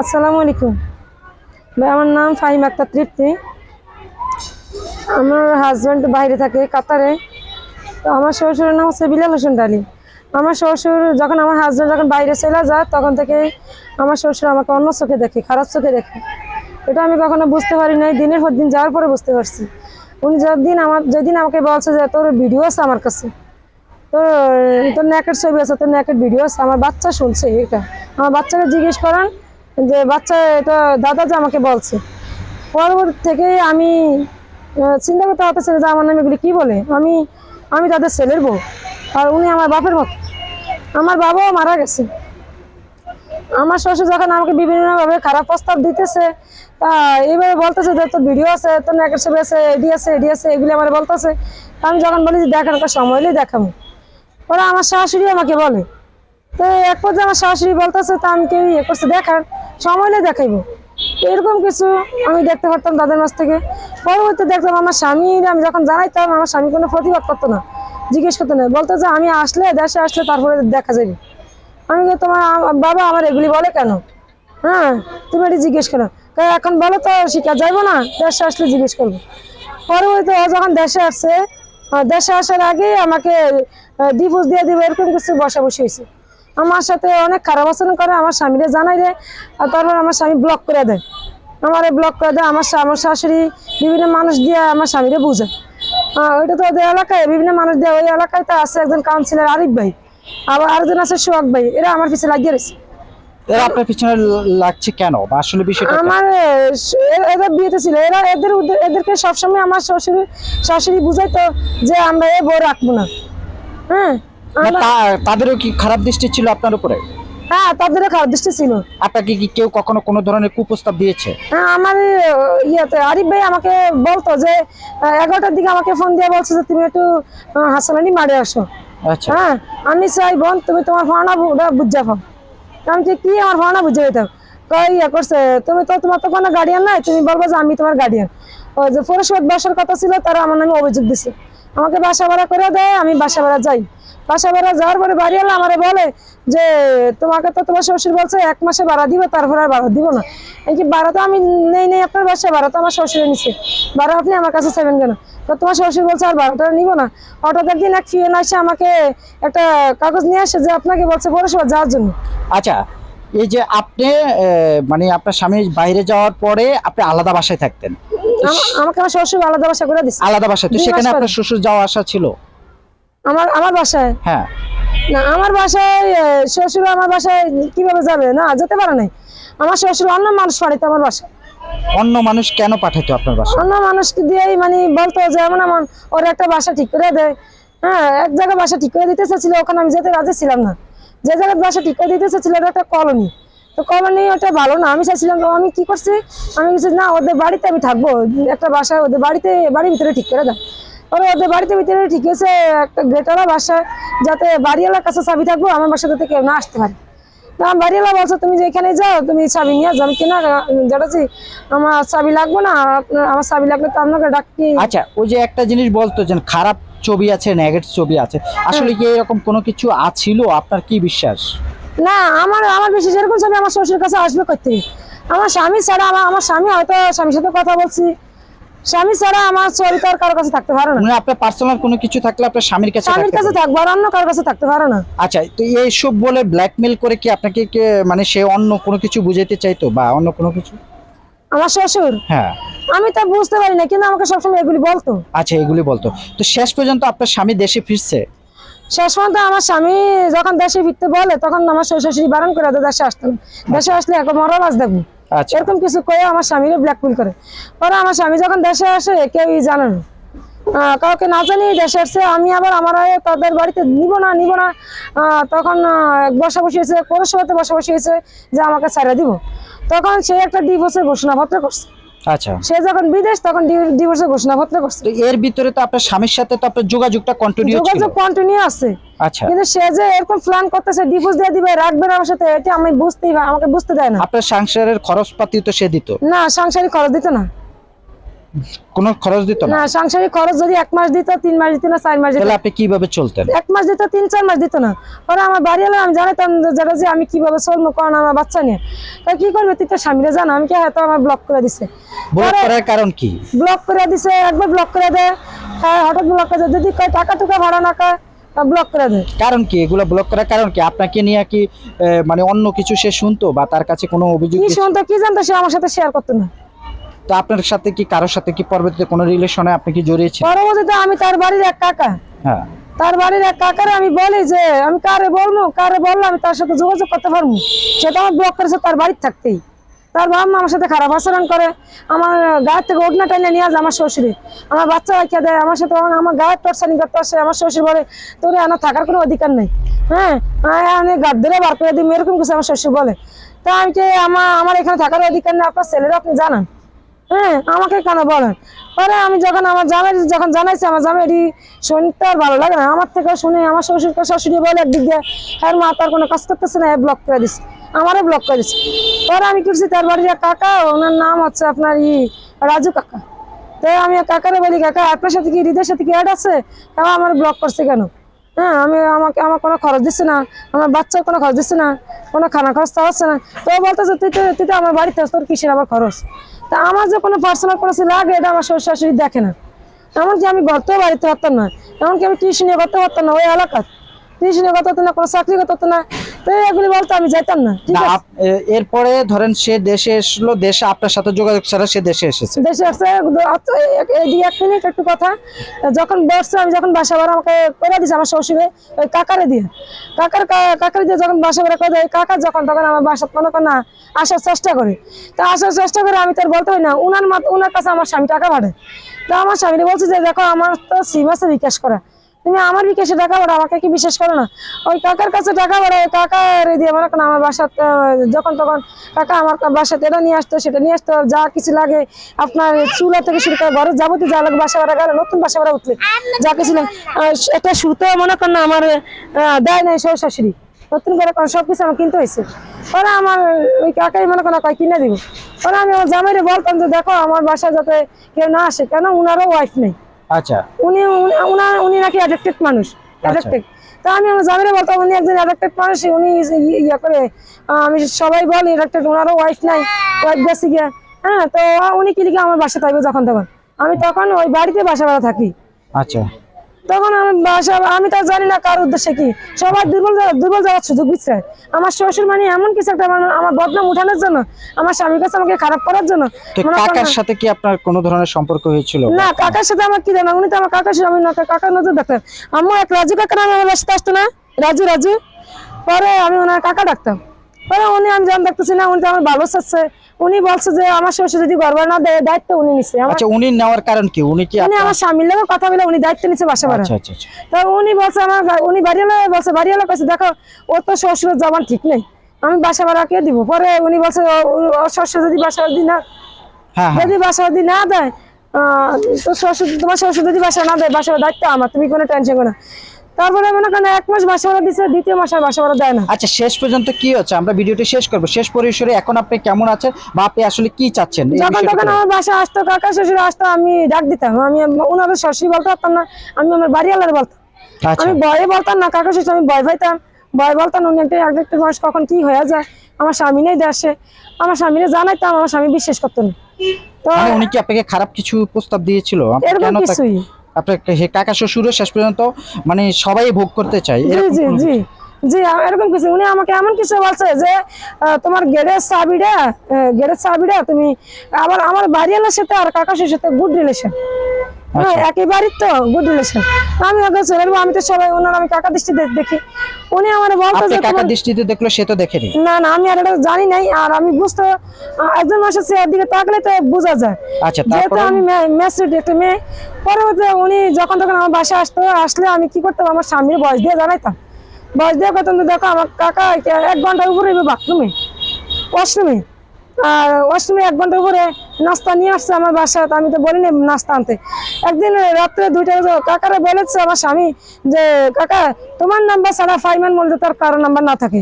আসসালামু আলাইকুম। ভাই, আমার নাম ফাহিম আক্তার তৃপ্তি। আমার হাজব্যান্ড বাইরে থাকে কাতারে। তো আমার শ্বশুরের নাম হচ্ছে বিলাল হোসেন ডালি আমার শ্বশুর যখন আমার হাজব্যান্ড যখন বাইরে চলে যায়, তখন থেকে আমার শ্বশুর আমাকে অন্য চোখে দেখে, খারাপ চোখে দেখে। এটা আমি কখনো বুঝতে পারি নাই, দিনের পর দিন যাওয়ার পরে বুঝতে পারছি। উনি যেদিন আমার, যেদিন আমাকে বলছে যে তোর ভিডিও আছে আমার কাছে, তোর তোর ন্যাকেট ছবি আছে, তোর ন্যাকেট ভিডিও আছে, আমার বাচ্চা শুনছে এটা। আমার বাচ্চাকে জিজ্ঞেস করান যে, বাচ্চা, এটা দাদা যে আমাকে বলছে। পরবর্তী থেকে আমি চিন্তা করতে হতেছে যে আমার নামে এগুলি কী বলে। আমি আমি তাদের ছেলের বউ, আর উনি আমার বাপের মতো। আমার বাবাও মারা গেছে। আমার শ্বশুর যখন আমাকে বিভিন্নভাবে খারাপ প্রস্তাব দিতেছে, তা এইভাবে বলতেছে যে, তোর ভিডিও আছে, তোর ন্যাকের ছবি আছে, এডি আছে এডি আছে, এগুলি আমার বলতেছে। আমি যখন বলি যে দেখার সময় হলেই দেখাবো। ওরা আমার শাশুড়ি আমাকে বলে। তো এক পর্যায়ে আমার শাশুড়ি বলতেছে, তা আমি কেউ ইয়ে করছে দেখার সময় দেখাইবো। এরকম কিছু আমি দেখতে পারতাম তাদের মাছ থেকে। পরবর্তীতে দেখতাম আমার স্বামীর আমি যখন জানাইতাম, আমার স্বামী কোনো প্রতিবাদ করতো না, জিজ্ঞেস করতো না। বলতো যে, আমি আসলে দেশে আসলে তারপরে দেখা যাবে। আমি তোমার বাবা আমার এগুলি বলে কেন? হ্যাঁ তুমি এটি জিজ্ঞেস করো। এখন বলো তো শিখা যাইবো না, দেশে আসলে জিজ্ঞেস করব। পরবর্তীতে ও যখন দেশে আসছে দেশে আসার আগে আমাকে ডিভোর্স দিয়ে দিবে, এরকম কিছু বসা বসে হয়েছে। আমার সাথে অনেক খারাপ আচরণ করে আমার স্বামীরে জানাই দেয় আর তারপর আমার স্বামী ব্লক করে দেয়। আমার ব্লক করে দেয় আমার আমার শাশুড়ি বিভিন্ন মানুষ দিয়ে আমার স্বামীরে বুঝায় আহ, ওইটা তো ওদের এলাকায় বিভিন্ন মানুষ দিয়ে ওই এলাকায় তো আছে একজন কাউন্সিলর আরিফ ভাই আবার আরেকজন আছে সোহাগ ভাই এরা আমার পিছিয়ে লাগিয়ে রয়েছে। এরা আপনার পিছনে লাগছে কেন? আসলে বিষয়টা আমার বিয়েতে ছিল এরা এদের এদেরকে সবসময় আমার শ্বশুর শাশুড়ি বুঝাইতো যে আমরা এ বউ রাখব না। হ্যাঁ? তাদেরও কি খারাপ দৃষ্টি ছিল আপনার উপরে? হ্যাঁ তাদেরও খারাপ দৃষ্টি ছিল। আপনাকে কি কেউ কখনো কোনো ধরনের কুপ্রস্তাব দিয়েছে? হ্যাঁ আমার ইয়েতে আরিফ ভাই আমাকে বলতো যে এগারোটার দিকে আমাকে ফোন দিয়ে বলছে যে তুমি একটু আহ, হাসানানি মারে আসো। আচ্ছা। হ্যাঁ আমি চাই বোন তুমি তোমার ভাওনা বুঝা পাও আমি কি আমার ভাওনা বুঝে কই ইয়ে করছে তুমি তো তোমার তো কোনো গার্ডিয়ান নাই তুমি বলব যে আমি তোমার গার্ডিয়ান ওই যে পরিষদ বাসার কথা ছিল তারা আমার নামে অভিযোগ দিছে। আমাকে বাসা ভাড়া করে দেয়, আমি বাসা ভাড়া যাই। বাসা ভাড়া যাওয়ার পরে বাড়ি এলে আমারে বলে যে, তোমাকে তো তোমার শ্বশুর বলছে এক মাসে ভাড়া দিব, তারপরে আর ভাড়া দিব না। এই কি, ভাড়া তো আমি নেই নেই আপনার বাসায়, ভাড়া তো আমার শ্বশুরে নিছে ভাড়া আপনি আমার কাছে চাইবেন কেন? তো তোমার শ্বশুর বলছে, আর ভাড়াটা নিব না। হঠাৎ একদিন এক ফিওন আসে আমাকে একটা কাগজ নিয়ে আসে যে, আপনাকে বলছে পৌরসভা যাওয়ার জন্য। আচ্ছা এই যে আপনি মানে আপনার স্বামী বাইরে যাওয়ার পরে আপনি আলাদা বাসায় থাকতেন। আমাকে আমার শ্বশুর আলাদা বাসা করে দিচ্ছে আলাদা বাসায় তো সেখানে আপনার শ্বশুর যাওয়া আসা ছিল? আমার আমার বাসায়? হ্যাঁ। না আমার বাসায় শ্বশুর আমার বাসায় কীভাবে যাবে? না যেতে পারে নাই। আমার শ্বশুর অন্য মানুষ পাঠিত আমার বাসায়। অন্য মানুষ কেন পাঠাতো আপনার বাসায়? অন্য মানুষকে দিয়েই মানে বলতো যে এমন এমন ওর একটা বাসা ঠিক করে দেয় হ্যাঁ এক জায়গায় বাসা ঠিক করে দিতে চাচ্ছিল ওখানে আমি যেতে রাজি ছিলাম না। যে জায়গায় বাসা ঠিক করে দিতে চাচ্ছিল একটা কলোনি। তো কমানি ওটা ভালো না। আমি চাইছিলাম তো আমি কি করছি? আমি বলছি না ওদের বাড়িতে আমি থাকব। একটা বাসা ওদের বাড়িতে বাড়ির ভিতরে ঠিক করে দাও। ওরা ওদের বাড়িতে ভিতরে ঠিক আছে একটা গেটারা বাসা যাতে বাড়িওয়ালার কাছে চাবি থাকব আমার বাসা যাতে কেউ না আসতে পারে। আমার বাড়িওয়ালা বলছো তুমি যেখানে যাও তুমি চাবি নিয়ে যাও আমি কিনা যাচ্ছি আমার চাবি লাগবে না আমার চাবি লাগলে তো আপনাকে ডাকি আচ্ছা ওই যে একটা জিনিস বলতো যে খারাপ ছবি আছে নেগেটিভ ছবি আছে। আসলে কি এরকম কোনো কিছু আছিল? আপনার কি বিশ্বাস? না আমার আমার বেশি যেরকম ছবি আমার শ্বশুর কাছে আসবে করতে আমার স্বামী ছাড়া আমার আমার স্বামী হয়তো স্বামীর সাথে কথা বলছি। স্বামী ছাড়া আমার তো আর কারোর কাছে থাকতে পারে না। মানে আপনার পার্সোনাল কোনো কিছু থাকলে আপনার স্বামীর কাছে স্বামীর কাছে। থাকব আর অন্য কারোর কাছে থাকতে পারে না। আচ্ছা তো এইসব বলে ব্ল্যাকমেল করে কি আপনাকে কে- মানে সে অন্য কোনো কিছু বুঝাইতে চাইতো বা অন্য কোনো কিছু? আমার শ্বশুর? হ্যাঁ। আমি তা বুঝতে পারি না কিন্তু আমাকে সবসময় এগুলি বলতো। আচ্ছা এগুলি বলতো। তো শেষ পর্যন্ত আপনার স্বামী দেশে ফিরছে? শেষ পর্যন্ত আমার স্বামী যখন দেশে ফিরতে বলে তখন আমার শ্বশুর শাশুড়ি বারণ করে দেশে আসতে দেশে আসলে এখন মরা মাছ দেখব আচ্ছা। এরকম কিছু কয়ে আমার স্বামীরে ব্ল্যাকমেল করে। পরে আমার স্বামী যখন দেশে আসে কেউই জানে না। কাউকে না জানি দেশে আসছে আমি আবার আমার তাদের বাড়িতে নিব না নিব না তখন বসা বসিয়েছে পৌরসভাতে বসা বসিয়েছে যে আমাকে ছেড়ে দিব। তখন সে একটা ডিভোর্সের ঘোষণাপত্র করছে। আচ্ছা। সে যখন বিদেশ তখন ডিভোর্সের ঘোষণাপত্র করছে। এর ভিতরে তো আপনার স্বামীর সাথে তো আপনার যোগাযোগটা কন্টিনিউ যোগাযোগ কন্টিনিউ আছে। আচ্ছা। কিন্তু সে যে এরকম প্ল্যান করতেছে ডিভোর্স দিয়ে দিবে রাখবে না আমার সাথে এটা আমি বুঝতেই আমাকে বুঝতে দেয় না। আপনার সংসারের খরচপাতি তো সে দিত। না সাংসারিক খরচ দিত না। কোনো খরচ দিত না? সাংসারিক খরচ যদি এক মাস দিত তিন মাস দিত না চার মাস দিত। তাহলে আপনি কীভাবে চলতেন? এক মাস দিত তিন চার মাস দিত না। পরে আমার বাড়ি এলো আমি জানাতাম যেটা যে আমি কীভাবে চলবো কারণ আমার বাচ্চা নিয়ে। তাই কি করবে? তুই তো স্বামীরা জানা আমি কি হয়তো আমার ব্লক করে দিছে। ব্লক করার কারণ কি? ব্লক করে দিছে একবার ব্লক করে দেয় হ্যাঁ হঠাৎ ব্লক করে যদি কয় টাকা টুকা ভাড়া না কয় ব্লক করে দেয় কারণ কি? এগুলো ব্লক করার কারণ কি? আপনাকে নিয়ে কি মানে অন্য কিছু সে শুনতো বা তার কাছে কোনো অভিযোগ কি শুনতো কি জানতো সে আমার সাথে শেয়ার করতো না। তো আপনার সাথে কি কারোর সাথে কি পরবর্তীতে কোনো রিলেশনে আপনি কি জড়িয়েছেন? পরবর্তীতে আমি তার বাড়ির এক কাকা। হ্যাঁ। তার বাড়ির এক কাকারে আমি বলি যে আমি কারে বলব? কারে বললে আমি তার সাথে যোগাযোগ করতে পারব? সেটা আমার ব্লক করেছে তার বাড়ির থাকতেই। তার বাবা মা আমার সাথে খারাপ আচরণ করে। আমার গায়ের থেকে ওড়না টাইনে নিয়ে আসে আমার শ্বশুরে। আমার বাচ্চা রাখিয়া দেয় আমার সাথে আমার- গায়ের টর্চারিং করতে আসে আমার শ্বশুর বলে তোর এনা থাকার কোনো অধিকার নেই। হ্যাঁ? আমি গাদ ধরে বার করে দিই এরকম কিছু আমার শ্বশুর বলে। তা আমি কি আমার আমার এখানে থাকার অধিকার নেই? আপনার ছেলেরা আপনি জানান। হ্যাঁ আমাকে কেন বলেন? পরে আমি যখন আমার জামাই যখন জানাইছি আমার জামাই এটি শুনতে আর ভালো লাগে না, আমার থেকে শুনে আমার শ্বশুরকে শাশুড়ি বলে একদিক দিয়ে হ্যাঁ মা তার কোনো কাজ করতেছে না ব্লক করে দিচ্ছে আমারও ব্লক করে দিচ্ছে পরে আমি করছি তার বাড়ির কাকা, ওনার নাম হচ্ছে আপনার ই রাজু কাকা। তো আমি কাকারে বলি, কাকা, আপনার সাথে কি হৃদয়ের সাথে কি অ্যাড আছে? তাও আমার ব্লক করছে কেন? হ্যাঁ আমি আমাকে আমার কোনো খরচ দিচ্ছে না, আমার বাচ্চার কোনো খরচ দিচ্ছে না, কোনো খানা খরচ তো হচ্ছে না। তো বলতেছে, তুই তো তুই তো আমার বাড়িতে তোর কিসের আবার খরচ? তা আমার যে কোনো পার্সোনাল কোনো লাগে, এটা আমার শ্বশুর শাশুড়ি দেখে না। এমনকি আমি গর্তেও বাড়িতে পারতাম না। এমনকি আমি টিউশনে করতে পারতাম না, ওই এলাকার। টিউশনে করতে পারতাম না, কোনো চাকরি করতে পারতাম না। এগুলি বলতো আমি যাইতাম না। এরপরে ধরেন সে দেশে এসলো দেশে আপনার সাথে যোগাযোগ ছাড়া সে দেশে এসেছে। দেশে এক মিনিট একটু কথা। যখন বসছে আমি যখন বাসা ভাড়া আমাকে করে দিছে আমার শ্বশুরে ওই কাকারে দিয়ে। কাকার কাকারে দিয়ে যখন বাসা ভাড়া করে দেয় কাকা যখন তখন আমার বাসা করে না আসার চেষ্টা করে। তা আসার চেষ্টা করে আমি তার বলতে পারি না উনার মাত উনার কাছে আমার স্বামী টাকা পাঠায় তা আমার স্বামীরে বলছে যে দেখো আমার তো সিম আছে বিকাশ করা। তুমি আমার বিকাশে টাকা পাঠাও আমাকে কি বিশ্বাস করো না? ওই কাকার কাছে টাকা পাঠাও ওই কাকার দিয়ে মনে করেন আমার বাসা যখন তখন কাকা আমার বাসাতে এটা নিয়ে আসতো, সেটা নিয়ে আসতো, যা কিছু লাগে আপনার চুলা থেকে শুরু করে ঘরের যাবতীয় যা লাগে বাসা ভাড়া গেলে, নতুন বাসা ভাড়া উঠলে। যা কিছু একটা সুতো মনে করেন না আমার দেয় নাই শ্বশুর শাশুড়ি। নতুন করে কোন সব কিছু আমার কিনতে হয়েছে। পরে আমার ওই কাকাই মনে করেন কয়, কিনে দিব। পরে আমি আমার জামাইরে বলতাম যে, দেখো, আমার বাসায় যাতে কেউ না আসে, কেন উনারও ওয়াইফ নেই? আচ্ছা। উনি উনি- উনি নাকি অ্যাডিক্টেড মানুষ অ্যাডাক্টেড তা আমি আমার জামিনে বলতাম উনি একজন অ্যাডিক্টেড মানুষ উনি ইয়ে করে আমি সবাই বলি অ্যাডাক্টেড ওনারও ওয়াইফ নাই ওয়াইফ গেছে গিয়া। হ্যাঁ তো উনি কি লিখে আমার বাসা থাকবে যখন তখন আমি তখন ওই বাড়িতে বাসা ভাড়া থাকি। আচ্ছা। তখন আমি আমি তো জানি না কার উদ্দেশ্যে কি। সবাই দুর্বল দুর্বল যাওয়ার সুযোগ দিচ্ছে। আমার শ্বশুর মানে এমন কিছু একটা মানে আমার বদনাম উঠানোর জন্য আমার স্বামীর কাছে আমাকে খারাপ করার জন্য। কাকার সাথে কি আপনার কোনো ধরনের সম্পর্ক হয়েছিল? না কাকার সাথে আমার কি জানা উনি তো আমার কাকার সাথে আমি না কাকার নজর ডাক্তার আম্মু এক রাজু কাকা নামে আমার বাসাতে আসতো না? রাজু রাজু। পরে আমি ওনার কাকা ডাকতাম। পরে উনি আমি যখন দেখতেছি না উনি তো আমার ভালো চাচ্ছে উনি বলছে যে আমার শ্বশুর যদি গর্ব না দেয় দায়িত্ব উনি আমার আচ্ছা উনি নেওয়ার কারণ কি? উনি কি উনি আমার স্বামীর কথা বলে উনি দায়িত্ব নিচ্ছে বাসা ভাড়া। আচ্ছা আচ্ছা আচ্ছা। তা উনি বলছে আমার উনি বাড়িওয়ালা বলছে বাড়িওয়ালা কাছে দেখো ওর তো শ্বশুরের জবান ঠিক নেই। আমি বাসা ভাড়া কে দিব? পরে উনি বলছে ও- ও- শ্বশুর যদি বাসা দি না হ্যাঁ হ্যাঁ। যদি বাসা যদি না দেয় আহ, তো শ্বশুর তোমার শ্বশুর যদি বাসা না দেয় বাসার দায়িত্ব আমার তুমি কোনো টেনশন করো না। তারপরে মনে করেন এক মাস বাসা ভাড়া দিচ্ছে দ্বিতীয় মাসে আর বাসা ভাড়া দেয় না। আচ্ছা শেষ পর্যন্ত কি হচ্ছে? আমরা ভিডিওটি শেষ করব। শেষ পরিসরে এখন আপনি কেমন আছেন? বা আপনি আসলে কি চাচ্ছেন? যখন তখন আমার বাসা আসতো কাকা শ্বশুর আসতো আমি ডাক দিতাম। আমি ওনাদের শ্বশুর বলতে পারতাম না আমি আমার বাড়িওয়ালার বলতাম। আচ্ছা। আমি ভয়ে বলতাম না কাকা শ্বশুর আমি ভয় পাইতাম। ভয় বলতাম উনি একটা একটা মানুষ কখন কি হয়ে যায়? আমার স্বামী নেই দেশে। আমার স্বামীরে জানাইতাম আমার স্বামী বিশ্বাস করতো না। তো মানে উনি কি আপনাকে খারাপ কিছু প্রস্তাব দিয়েছিল? এরকম কিছুই। আপনার কাকা শ্বশুরও শেষ পর্যন্ত মানে সবাই ভোগ করতে চায় জি জি এরকম কিছু উনি আমাকে এমন কিছু বলছে যে তোমার গেটের চাবিটা গেটের চাবিটা তুমি আবার আমার বাড়িওয়ালার সাথে আর কাকা শ্বশুর সাথে গুড রিলেশন হ্যাঁ একই বাড়ির তো গুড রিলেশন আমি ওকে চলে আমি তো সবাই ওনার আমি কাকা দৃষ্টি দেখি। উনি আমার বলতো যে কাকা দৃষ্টিতে দেখল সে তো দেখেনি। না না আমি আর এটা জানি নাই আর আমি বুঝতে একজন মানুষের চেয়ার দিকে তাকলে তো বোঝা যায়। আচ্ছা তারপরে? আমি ম্যাচুরিট একটা মেয়ে পরবর্তী উনি যখন তখন আমার বাসায় আসতো আসলে আমি কি করতাম আমার স্বামীর বয়স দিয়ে জানাইতাম। বয়স দিয়ে যে দেখো আমার কাকা এক ঘণ্টা উপরে বাথরুমে। ওয়াশরুমে। আর ওয়াশরুমে এক ঘণ্টা উপরে নাস্তা নিয়ে আসছে আমার বাসায় আমি তো বলিনি নাস্তা আনতে। একদিন রাত্রে দুইটা কাকারে বলেছে আমার স্বামী যে, কাকা, তোমার নাম্বার ছাড়া ফাইমান বলতে তার কারও নাম্বার না থাকে।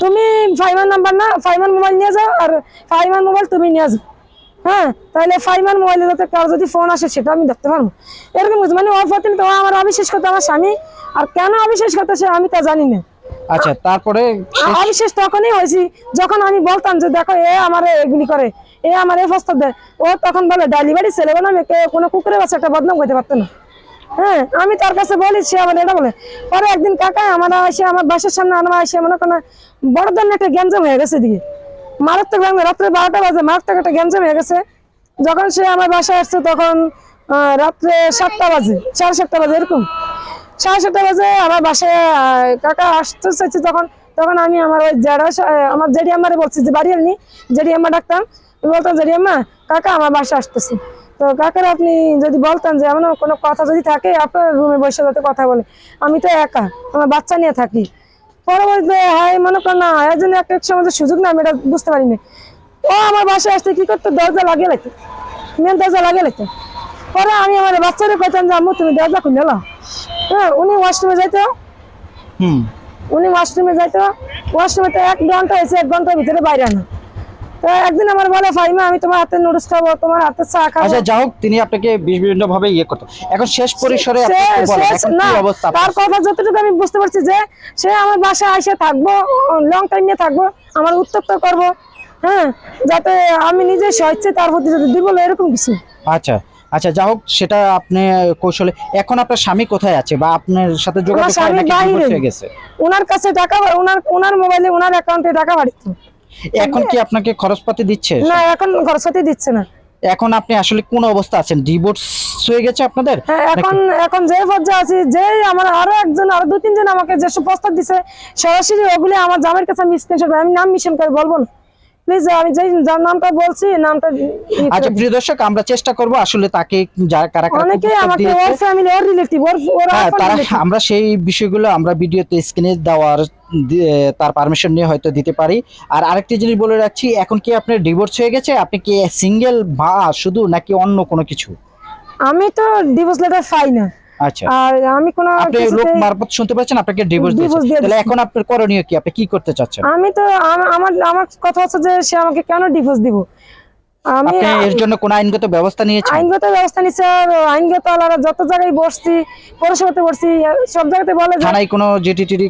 তুমি ফাইমান নাম্বার না, ফাইমান মোবাইল নিয়ে যাও আর ফাইমান মোবাইল তুমি নিয়ে যাও হ্যাঁ তাহলে ফাইমার মোবাইলে যাতে কারও যদি ফোন আসে, সেটা আমি দেখতে পারব। এরকম মানে ওর প্রতি তো আমার অবিশ্বাস করতে আমার স্বামী, আর কেন অবিশ্বাস করতেছে আমি তা জানি না। আচ্ছা তারপরে শেষ- অবিশ্বাস তখনই হয়েছি। যখন আমি বলতাম যে দেখো এ আমার এগুলি করে এ আমার এ প্রস্তাব দেয়। ও তখন বলে ডেলিভারি ছেলে বলে আমি কোনো কুকুরের বাচ্চা একটা বদনাম করতে পারতো না। হ্যাঁ আমি তার কাছে বলি সে আমার এটা বলে। পরে একদিন কাকা আমার এসে আমার বাসার সামনে আমার এসে মনে কোনো বড় ধরনের একটা গ্যাঞ্জাম হয়ে গেছে দিকে মারাত্মক গ্যাঞ্জাম রাত্রে বারোটা বাজে মারাত্মক একটা গ্যাঞ্জাম হয়ে গেছে। যখন সে আমার বাসায় আসছে তখন রাত্রে সাতটা বাজে সাড়ে সাতটা বাজে এরকম। সাড়ে সাতটা বাজে আমার বাসায় কাকা আসতে চাইছে তখন তখন আমি আমার ওই জেডা আমার জেডি আমারে বলছি যে, বাড়ি আনি জেডি আম্মা ডাকতাম বলতাম জেডি আম্মা কাকা আমার বাসায় আসতেছে। তো কাকার আপনি যদি বলতেন যে এমন কোনো কথা যদি থাকে, আপনার রুমে বসে যাতে কথা বলে। আমি তো একা, আমার বাচ্চা নিয়ে থাকি। পরবর্তীতে, হয়, মনে কর না, এর জন্য একটা এক সময় সুযোগ না আমি এটা বুঝতে পারিনি। ও আমার বাসায় আসতে কি করতো? দরজা লাগিয়ে লাগতো মেন দরজা লাগিয়ে লাগতো পরে আমি আমার বাচ্চারে কইতাম যে, আম্মু, তুমি দরজা খুলে হ্যাঁ উনি ওয়াশরুমে যাইতো। হুম। উনি ওয়াশরুমে যাইতো। ওয়াশরুমে তো এক ঘণ্টা এসে এক ঘণ্টার ভিতরে বাইরে আনা। তো একদিন আমার বলে ফাইমা আমি তোমার হাতে নুডলস খাব তোমার হাতে চা খাব। আচ্ছা যা হোক তিনি আপনাকে বিভিন্ন ভাবে ইয়ে করতো। এখন শেষ পরিসরে আপনাকে বলেন? সে- এখন না, কি অবস্থা তার? কথা যতটুকু আমি বুঝতে পারছি যে সে আমার বাসায় এসে থাকব লং টাইম নিয়ে থাকব আমার উত্তপ্ত করব হ্যাঁ যাতে আমি নিজে সহ্যে তার প্রতি যদি দিব এরকম কিছু। আচ্ছা। আচ্ছা যা হোক সেটা আপনি কৌশলে এখন আপনার স্বামী কোথায় আছে বা আপনার সাথে যোগাযোগ হয় নাকি divorce হয়ে গেছে? ওনার কাছে টাকা ওনার ওনার মোবাইলে ওনার অ্যাকাউন্টে টাকা এখন কি আপনাকে খরচপাতি দিচ্ছে? না এখন খরচাতে দিচ্ছে না। এখন আপনি আসলে কোন অবস্থা আছেন? ডিভোর্স হয়ে গেছে আপনাদের? হ্যাঁ এখন এখন যে পর্যায়ে আছি যে আমার আরও একজন আরও দু তিনজন আমাকে যেসব প্রস্তাব দিছে সরাসরি ওগুলি আমার জামের কাছে আমি স্ক্রিনশট আমি নাম মিশন করে বলব না। প্লিজ আমি যেই যার নামটা বলছি নামটা আচ্ছা প্রিয় দর্শক আমরা চেষ্টা করব আসলে তাকে যারা কারা কারা অনেকে আমাকে ওর ফ্যামিলি ওর রিলেটিভ ওর ওর হ্যাঁ তারা আমরা সেই বিষয়গুলো আমরা ভিডিওতে স্ক্রিনে দেওয়ার তার পারমিশন নিয়ে হয়তো দিতে পারি। আর আরেকটি জিনিস বলে রাখছি এখন কি আপনার ডিভোর্স হয়ে গেছে? আপনি কি সিঙ্গেল বা শুধু নাকি অন্য কোনো কিছু? আমি তো ডিভোর্স লেটার পাই না। আচ্ছা। আর আমি কোনো আপনি লোক মারফত শুনতে পাচ্ছেন? আপনাকে ডিভোর্স দিয়েছে। তাহলে এখন আপনার করণীয় কি? আপনি কি করতে চাচ্ছেন? আমি তো আমার আমার কথা হচ্ছে যে সে আমাকে কেন ডিভোর্স দিব? আমি এর জন্য কোন আইনগত ব্যবস্থা নিয়েছেন? আইনগত ব্যবস্থা নিচ্ছে আর আইনগত আলাদা যত জায়গায় বসছি পৌরসভাতে বসছি সব জায়গাতে বলে থানায় কোনো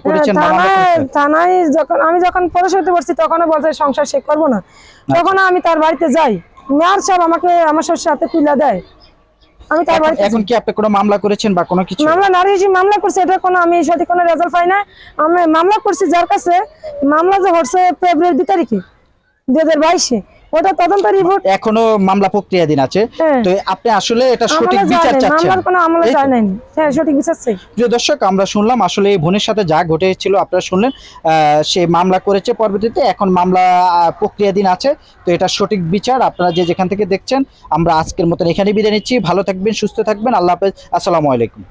করেছেন থানায় যখন আমি যখন পৌরসভাতে বসছি তখনও বলছে সংসার শেষ করব না। আচ্ছা। তখন আমি তার বাড়িতে যাই। মেয়ার সব আমাকে আমার সব সাথে তুলে দেয়। আমি তাই বলছি এখন কি আপনি কোনো মামলা করেছেন বা কোনো কিছু? মামলা নারী রেজি মামলা করছে এটা কোনো আমি সঠিক কোনো রেজাল্ট পাই না। আমি মামলা করছি যার কাছে মামলা যে হচ্ছে ফেব্রুয়ারি 2 তারিখে দুই হাজার বাইশে। ওটা তদন্ত রিপোর্ট এখনও মামলা প্রক্রিয়াধীন আছে। হ্যাঁ। তো আপনি আসলে এটা সঠিক বিচার চাচ্ছেন। মামলার কোনো আমলে এই যায় নাই হ্যাঁ সঠিক বিচার চাই। প্রিয় দর্শক আমরা শুনলাম আসলে এই বোনের সাথে যা ঘটেছিল আপনারা শুনলেন আহ, সে মামলা করেছে পরবর্তীতে এখন মামলা প্রক্রিয়াধীন আছে। তো এটা সঠিক বিচার আপনারা যে যেখান থেকে দেখছেন আমরা আজকের মতন এখানে বিদায় নিচ্ছি। ভালো থাকবেন সুস্থ থাকবেন। আল্লাহ হাফেজ। আসসালামু আলাইকুম।